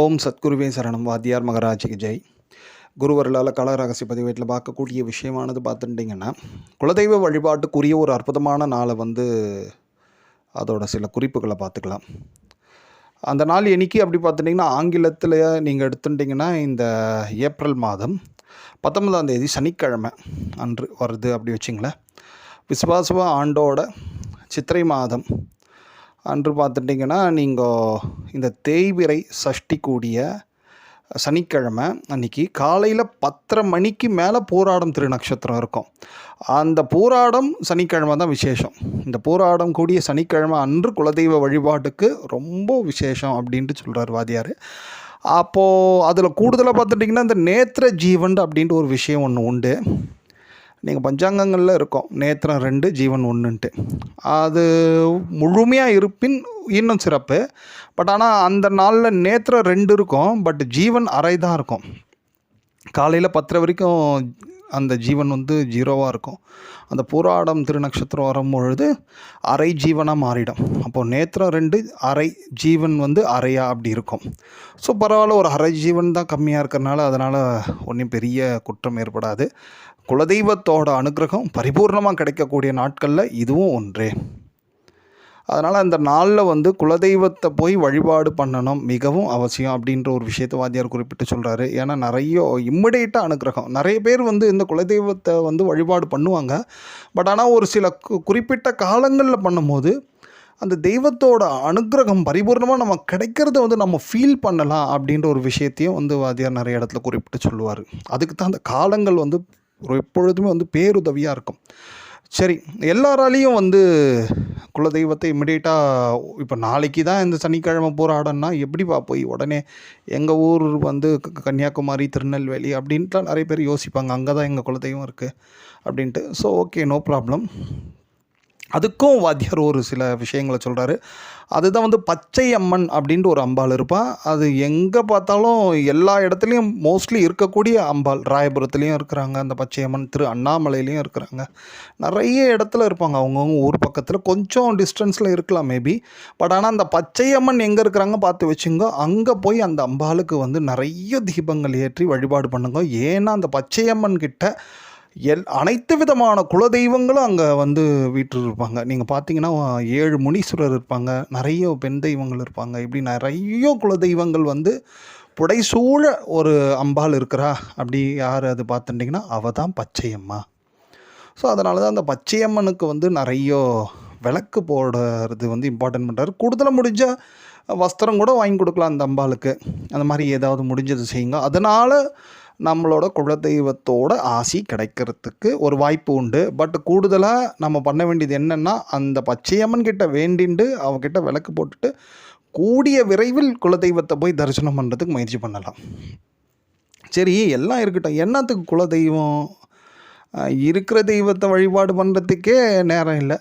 ஓம் சத்குருவே சரணம். வாத்தியார் மகராஜிக்கு ஜெய். குருவர்களால் கலரகசி பதிவேட்டில் பார்க்கக்கூடிய விஷயமானது பார்த்துட்டிங்கன்னா குலதெய்வ வழிபாட்டுக்குரிய ஒரு அற்புதமான நாளை வந்து அதோட சில குறிப்புகளை பார்த்துக்கலாம். அந்த நாள் என்னைக்கு அப்படி பார்த்துட்டிங்கன்னா ஆங்கிலத்தில் நீங்கள் எடுத்துட்டிங்கன்னா இந்த ஏப்ரல் மாதம் பத்தொன்பதாம் தேதி சனிக்கிழமை அன்று வருது அப்படி வச்சிங்களேன். விசுவாசவ ஆண்டோட சித்திரை மாதம் அன்று பார்த்துட்டிங்கன்னா நீங்கள் இந்த தேய்பிறை சஷ்டி கூடிய சனிக்கிழமை அன்னைக்கு காலையில் பத்தரை மணிக்கு மேலே போராடம் திருநக்ஷத்திரம் இருக்கும். அந்த பூராடம் சனிக்கிழமை தான் விசேஷம். இந்த பூராடம் கூடிய சனிக்கிழமை அன்று குலதெய்வ வழிபாட்டுக்கு ரொம்ப விசேஷம் அப்படின்ட்டு சொல்கிறார் வாதியார். அப்போது அதில் கூடுதலாக பார்த்துட்டிங்கன்னா இந்த நேத்திர ஜீவன் அப்படின்ட்டு ஒரு விஷயம் ஒன்று உண்டு. நீங்கள் பஞ்சாங்கங்களில் இருக்கும். நேத்திரம் ரெண்டு ஜீவன் ஒன்றுன்ட்டு அது முழுமையாக இருப்பின் இன்னும் சிறப்பு. பட் ஆனால் அந்த நாளில் நேத்திரம் ரெண்டு இருக்கும். பட் ஜீவன் அரை தான் இருக்கும். காலையில் பத்தரை வரைக்கும் அந்த ஜீவன் வந்து ஜீரோவாக இருக்கும். அந்த பூராடம் திருநக்ஷத்திரம் வரும்பொழுது அரை ஜீவனாக மாறிடும். அப்போது நேத்திரம் ரெண்டு அரை ஜீவன் வந்து அரையா அப்படி இருக்கும். ஸோ பரவாயில்ல ஒரு அரை ஜீவன் தான் கம்மியாக இருக்கிறனால அதனால் ஒன்றும் பெரிய குற்றம் ஏற்படாது. குலதெய்வத்தோட அனுகிரகம் பரிபூர்ணமாக கிடைக்கக்கூடிய நாட்களில் இதுவும் ஒன்றே. அதனால் அந்த நாளில் வந்து குலதெய்வத்தை போய் வழிபாடு பண்ணணும் மிகவும் அவசியம் அப்படின்ற ஒரு விஷயத்தை வாத்தியார் குறிப்பிட்டு சொல்கிறாரு ஏன்னா நிறைய இம்மிடியேட்டாக அனுகிரகம். நிறைய பேர் வந்து இந்த குலதெய்வத்தை வந்து வழிபாடு பண்ணுவாங்க. பட் ஆனால் ஒரு சில குறிப்பிட்ட காலங்களில் பண்ணும்போது அந்த தெய்வத்தோட அனுகிரகம் பரிபூர்ணமாக நம்ம கிடைக்கிறத வந்து நம்ம ஃபீல் பண்ணலாம் அப்படின்ற ஒரு விஷயத்தையும் வந்து வாத்தியார் நிறைய இடத்துல குறிப்பிட்டு சொல்லுவார். அதுக்கு தான் அந்த காலங்கள் வந்து ஒரு எப்பொழுதுமே வந்து பேருதவியாக இருக்கும். சரி எல்லாராலையும் வந்து குலதெய்வத்தை இமிடியேட்டாக இப்போ நாளைக்கு தான் இந்த சனிக்கிழமை போராடன்னா எப்படிப்பா போய் உடனே எங்கள் ஊர் வந்து க- கன்னியாகுமரி திருநெல்வேலி அப்படின்ட்டுலாம் நிறைய பேர் யோசிப்பாங்க. அங்கே தான் எங்கள் குலதெய்வம் இருக்குது அப்படின்ட்டு. ஸோ ஓகே நோ ப்ராப்ளம் அதுக்கும் வாத்தியார் ஒரு சில விஷயங்களை சொல்கிறாரு அதுதான் வந்து பச்சை அம்மன் அப்படின்ட்டு ஒரு அம்பாள் இருப்பாள் அது எங்கே பார்த்தாலும் எல்லா இடத்துலையும் மோஸ்ட்லி இருக்கக்கூடிய அம்பாள். ராயபுரத்துலேயும் இருக்கிறாங்க. அந்த பச்சை அம்மன் திரு அண்ணாமலையிலையும் இருக்கிறாங்க. நிறைய இடத்துல இருப்பாங்க. அவங்கவுங்க ஊர் பக்கத்தில் கொஞ்சம் டிஸ்டன்ஸில் இருக்கலாம் மேபி பட் ஆனால் அந்த பச்சை அம்மன் எங்கே இருக்கிறாங்க பார்த்து வச்சுங்க அங்கே போய் அந்த அம்பாளுக்கு வந்து நிறைய தீபங்கள் ஏற்றி வழிபாடு பண்ணுங்க. ஏன்னா அந்த பச்சை அம்மன் கிட்ட எல் அனைத்து விதமான குலதெய்வங்களும் அங்கே வந்து வீட்டில் இருப்பாங்க நீங்கள் பார்த்தீங்கன்னா ஏழு முனீஸ்வரர் இருப்பாங்க. நிறைய பெண் தெய்வங்கள் இருப்பாங்க. இப்படி நிறைய குலதெய்வங்கள் வந்து புடைசூழ ஒரு அம்பாள் இருக்கிறா. அப்படி யார் அது பார்த்துட்டிங்கன்னா அவள் தான் பச்சையம்மா. ஸோ அதனால தான் அந்த பச்சையம்மனுக்கு வந்து நிறைய விளக்கு போடுறது வந்து இம்பார்ட்டன்ட் பண்ணுறாரு கூடுதலாக முடிஞ்ச வஸ்திரம் கூட வாங்கி கொடுக்கலாம் அந்த அம்பாளுக்கு. அந்த மாதிரி ஏதாவது முடிஞ்சது செய்யுங்க. அதனால் நம்மளோட குலதெய்வத்தோட ஆசி கிடைக்கிறதுக்கு ஒரு வாய்ப்பு உண்டு. பட் கூடுதலாக நம்ம பண்ண வேண்டியது என்னென்னா அந்த பச்சையம்மன் கிட்ட வேண்டிண்டு அவகிட்ட விளக்கு போட்டுட்டு கூடிய விரைவில் குலதெய்வத்தை போய் தரிசனம் பண்ணுறதுக்கு முயற்சி பண்ணலாம். சரி எல்லாம் இருக்கட்டும். என்னத்துக்கு குலதெய்வம்? இருக்கிற தெய்வத்தை வழிபாடு பண்ணுறதுக்கே நேரம் இல்லை.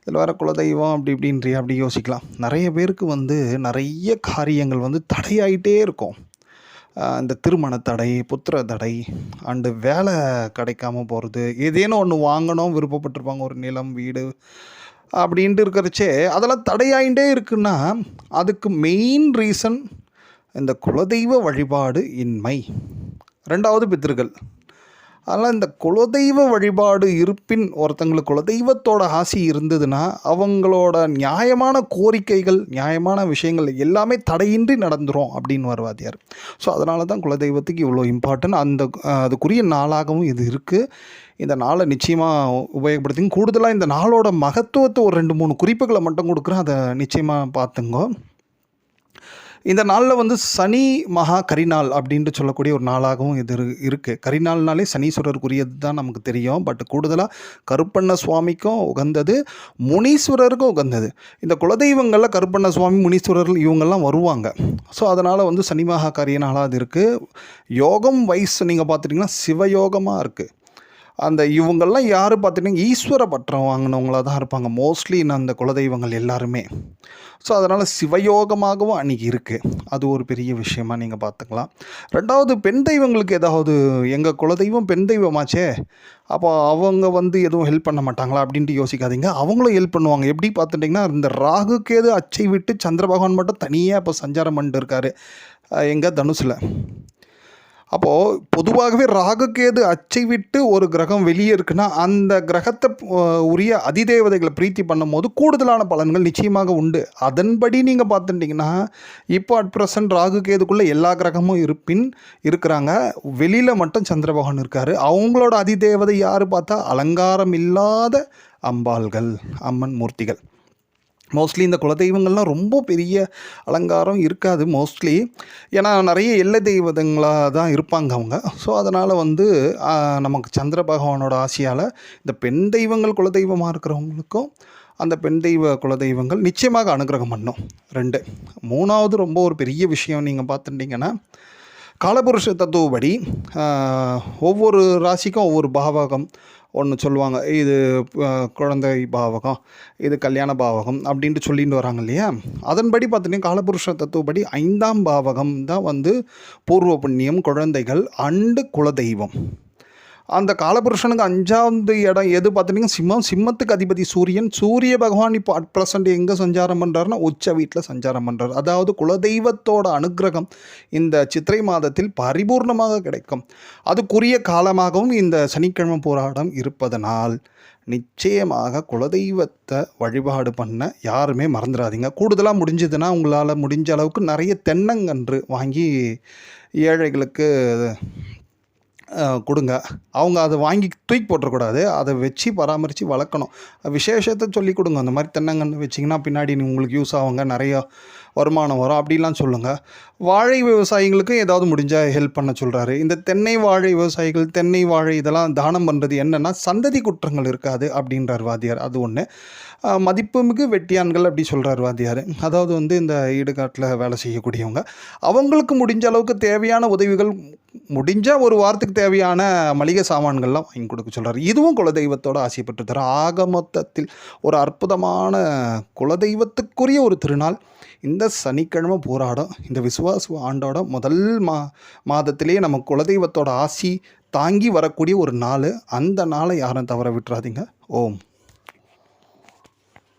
இதில் வர குலதெய்வம் அப்படி இப்படின்றி அப்படி யோசிக்கலாம். நிறைய பேருக்கு வந்து நிறைய காரியங்கள் வந்து தடையாயிட்டே இருக்கும். இந்த திருமண தடை புத்திர தடை அண்டு வேலை கிடைக்காம போகிறது ஏதேனும் ஒன்று வாங்கணும் விருப்பப்பட்டிருப்பாங்க ஒரு நிலம் வீடு அப்படின்ட்டு இருக்கிறச்சே அதெல்லாம் தடையாயிட்டே இருக்குன்னா அதுக்கு மெயின் ரீசன் இந்த குலதெய்வ வழிபாடு இன்மை. ரெண்டாவது பித்திருக்கள். அதனால் இந்த குலதெய்வ வழிபாடு இருப்பின் ஒருத்தங்களுக்கு குலதெய்வத்தோட ஆசி இருந்ததுன்னா அவங்களோட நியாயமான கோரிக்கைகள் நியாயமான விஷயங்கள் எல்லாமே தடையின்றி நடந்துரும் அப்படின்னு வருவாதியார் ஸோ அதனால தான் குலதெய்வத்துக்கு இவ்வளோ இம்பார்ட்டன்ட் அந்த அதுக்குரிய நாளாகவும் இது இருக்குது இந்த நாளை நிச்சயமாக உபயோகப்படுத்திங்க. கூடுதலாக இந்த நாளோட மகத்துவத்தை ஒரு ரெண்டு மூணு குறிப்புகளை மட்டும் கொடுக்குறேன். அதை நிச்சயமாக பார்த்துங்கோ. இந்த நாளில் வந்து சனி மகா கரிநாள் அப்படின்ட்டு சொல்லக்கூடிய ஒரு நாளாகவும் இது இருக்குது கரிநாள்னாலே சனீஸ்வரருக்குரியது தான் நமக்கு தெரியும். பட் கூடுதலாக கருப்பண்ண சுவாமிக்கும் உகந்தது முனீஸ்வரருக்கும் உகந்தது. இந்த குலதெய்வங்களில் கருப்பண்ண சுவாமி முனீஸ்வரர் இவங்கெல்லாம் வருவாங்க. ஸோ அதனால் வந்து சனி மகா கரிய நாளாக அது இருக்குது யோகம் வைஸ் நீங்கள் பார்த்துட்டிங்கன்னா சிவயோகமாக இருக்குது அந்த இவங்கள்லாம் யார் பார்த்துட்டிங்கன்னா ஈஸ்வர பற்றம் வாங்கினவங்களாக தான் இருப்பாங்க. மோஸ்ட்லி அந்த குலதெய்வங்கள் எல்லாருமே. ஸோ அதனால் சிவயோகமாகவும் அன்றைக்கி இருக்குது அது ஒரு பெரிய விஷயமா நீங்கள் பார்த்துக்கலாம். ரெண்டாவது பெண் தெய்வங்களுக்கு ஏதாவது எங்கள் குலதெய்வம் பெண் தெய்வமாச்சே? அப்போ அவங்க வந்து எதுவும் ஹெல்ப் பண்ண மாட்டாங்களா அப்படின்ட்டு யோசிக்காதீங்க. அவங்களும் ஹெல்ப் பண்ணுவாங்க. எப்படி பார்த்துட்டிங்கன்னா இந்த ராகு கேது அச்சை விட்டு சந்திர பகவான் மட்டும் தனியாக இப்போ சஞ்சாரம் பண்ணிட்டு இருக்காரு. எங்கள் தனுசில். அப்போது பொதுவாகவே ராகுகேது அச்சை விட்டு ஒரு கிரகம் வெளியே இருக்குன்னா அந்த கிரகத்தை உரிய அதிதேவதைகளை பிரீத்தி பண்ணும்போது கூடுதலான பலன்கள் நிச்சயமாக உண்டு. அதன்படி நீங்கள் பார்த்துட்டிங்கன்னா இப்போ அட் ப்ரெசன்ட் ராகுகேதுக்குள்ளே எல்லா கிரகமும் இருப்பின் இருக்கிறாங்க. வெளியில் மட்டும் சந்திரபகவான் இருக்கார். அவங்களோட அதிதேவதை யார் பார்த்தா? அலங்காரம் இல்லாத அம்பாள்கள் அம்மன் மூர்த்திகள். மோஸ்ட்லி இந்த குலதெய்வங்கள்லாம் ரொம்ப பெரிய அலங்காரம் இருக்காது மோஸ்ட்லி ஏன்னா நிறைய எல்லை தெய்வதங்களாக தான் இருப்பாங்க அவங்க. ஸோ அதனால் வந்து நமக்கு சந்திர பகவானோட ஆசையால் இந்த பெண் தெய்வங்கள் குலதெய்வமாக இருக்கிறவங்களுக்கும் அந்த பெண் தெய்வ குலதெய்வங்கள் நிச்சயமாக அனுகிரகம் பண்ணும். ரெண்டு. மூணாவது ரொம்ப ஒரு பெரிய விஷயம் நீங்கள் பார்த்துட்டிங்கன்னா காலபுருஷ தத்துவப்படி ஒவ்வொரு ராசிக்கும் ஒவ்வொரு பாவகம் ஒன்று சொல்லுவாங்க இது குழந்தை பாவகம் இது கல்யாண பாவகம் அப்படின்ட்டு சொல்லிட்டு வராங்க இல்லையா? அதன்படி பார்த்தீங்கன்னா காலபுருஷ தத்துவப்படி ஐந்தாம் பாவகம் தான் வந்து பூர்வ புண்ணியம் குழந்தைகள் அண்டு குலதெய்வம். அந்த காலபுருஷனுக்கு அஞ்சாவது இடம் எது பார்த்துட்டிங்கன்னா சிம்மம். சிம்மத்துக்கு அதிபதி சூரியன். சூரிய பகவான் இப்போ அட் ப்ரெசண்ட் எங்கே சஞ்சாரம் பண்ணுறாருன்னா உச்ச வீட்டில் சஞ்சாரம் பண்ணுறாரு அதாவது குலதெய்வத்தோட அனுக்கிரகம் இந்த சித்திரை மாதத்தில் பரிபூர்ணமாக கிடைக்கும். அதுக்குரிய காலமாகவும் இந்த சனிக்கிழமை போராட்டம் இருப்பதனால் நிச்சயமாக குலதெய்வத்தை வழிபாடு பண்ண யாருமே மறந்துடாதீங்க. கூடுதலாக முடிஞ்சதுன்னா உங்களால் முடிஞ்ச அளவுக்கு நிறைய தென்னங்கன்று வாங்கி ஏழைகளுக்கு கொடுங்க. அவங்க அதை வாங்கி தூக்கி போட்டுறக்கூடாது. அதை வச்சு பராமரித்து வளர்க்கணும். விசேஷத்தை சொல்லி கொடுங்க. அந்த மாதிரி தென்னங்கன்று வச்சிங்கன்னா பின்னாடி நீ- உங்களுக்கு யூஸ் ஆகுங்க. நிறையா வருமானம் வரும். அப்படிலாம் சொல்லுங்கள் வாழை விவசாயிகளுக்கும் ஏதாவது முடிஞ்சால் ஹெல்ப் பண்ண சொல்கிறாரு இந்த தென்னை வாழை விவசாயிகள் தென்னை வாழை இதெல்லாம் தானம் பண்ணுறது என்னென்னா சந்ததி குற்றங்கள் இருக்காது அப்படின்றார் வாத்தியார். அது ஒன்று மதிப்புமிகு வெட்டியான்கள் அப்படி சொல்கிறார் வாத்தியார். அதாவது வந்து இந்த ஈடுகாட்டில் வேலை செய்யக்கூடியவங்க. அவங்களுக்கு முடிஞ்ச அளவுக்கு தேவையான உதவிகள் முடிஞ்சால் ஒரு வாரத்துக்கு தேவையான மளிகை சாமான்கள்லாம் வாங்கி கொடுக்க சொல்கிறார் இதுவும் குலதெய்வத்தோட ஆசைப்பட்டு தர. ஆக மொத்தத்தில் ஒரு அற்புதமான குலதெய்வத்துக்குரிய ஒரு திருநாள். இந்த சனிக்கிழமை போராடம் இந்த விசுவாச ஆண்டோட முதல் மா மாதத்திலேயே நம்ம குலதெய்வத்தோட ஆசி தாங்கி வரக்கூடிய ஒரு நாள் அந்த நாளை யாரும் தவற விட்டுறாதீங்க. ஓம்.